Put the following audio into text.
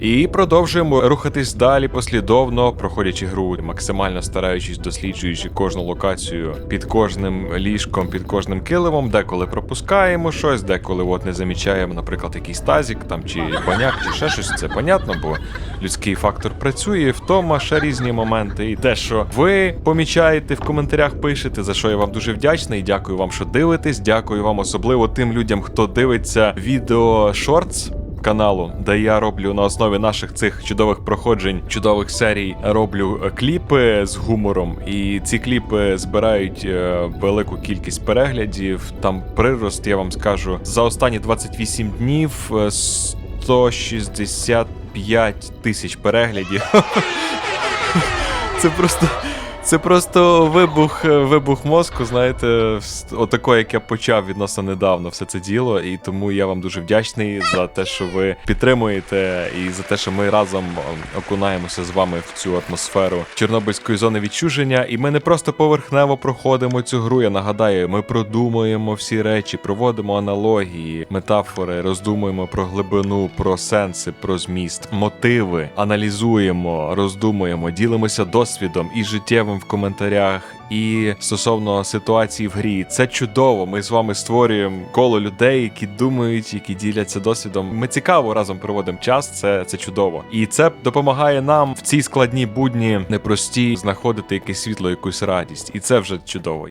І продовжуємо рухатись далі послідовно, проходячи гру, максимально стараючись, досліджуючи кожну локацію під кожним ліжком, під кожним килимом, деколи пропускаємо щось, деколи от не замічаємо, наприклад, якийсь тазік там чи баняк, чи ще щось. Це понятно, бо людський фактор працює, втома ще різні моменти. І те, що ви помічаєте в коментарях, пишете, за що я вам дуже вдячний. Дякую вам, що дивитесь. Дякую вам особливо тим людям, хто дивиться відео шортс каналу, де я роблю на основі наших цих чудових проходжень, чудових серій, роблю е, кліпи з гумором. І ці кліпи збирають е, велику кількість переглядів. Там прирост, я вам скажу, за останні 28 днів е, 165 тисяч переглядів. Це просто. Це просто вибух, вибух мозку, знаєте, отако, як я почав відносно недавно все це діло. І тому я вам дуже вдячний за те, що ви підтримуєте, і за те, що ми разом окунаємося з вами в цю атмосферу Чорнобильської зони відчуження. І ми не просто поверхнево проходимо цю гру. Я нагадаю, ми продумуємо всі речі, проводимо аналогії, метафори, роздумуємо про глибину, про сенси, про зміст, мотиви, аналізуємо, роздумуємо, ділимося досвідом і життєвим в коментарях, і стосовно ситуації в грі. Це чудово. Ми з вами створюємо коло людей, які думають, які діляться досвідом. Ми цікаво разом проводимо час. Це, це чудово. І це допомагає нам в цій складні будні непрості знаходити якесь світло, якусь радість. І це вже чудово.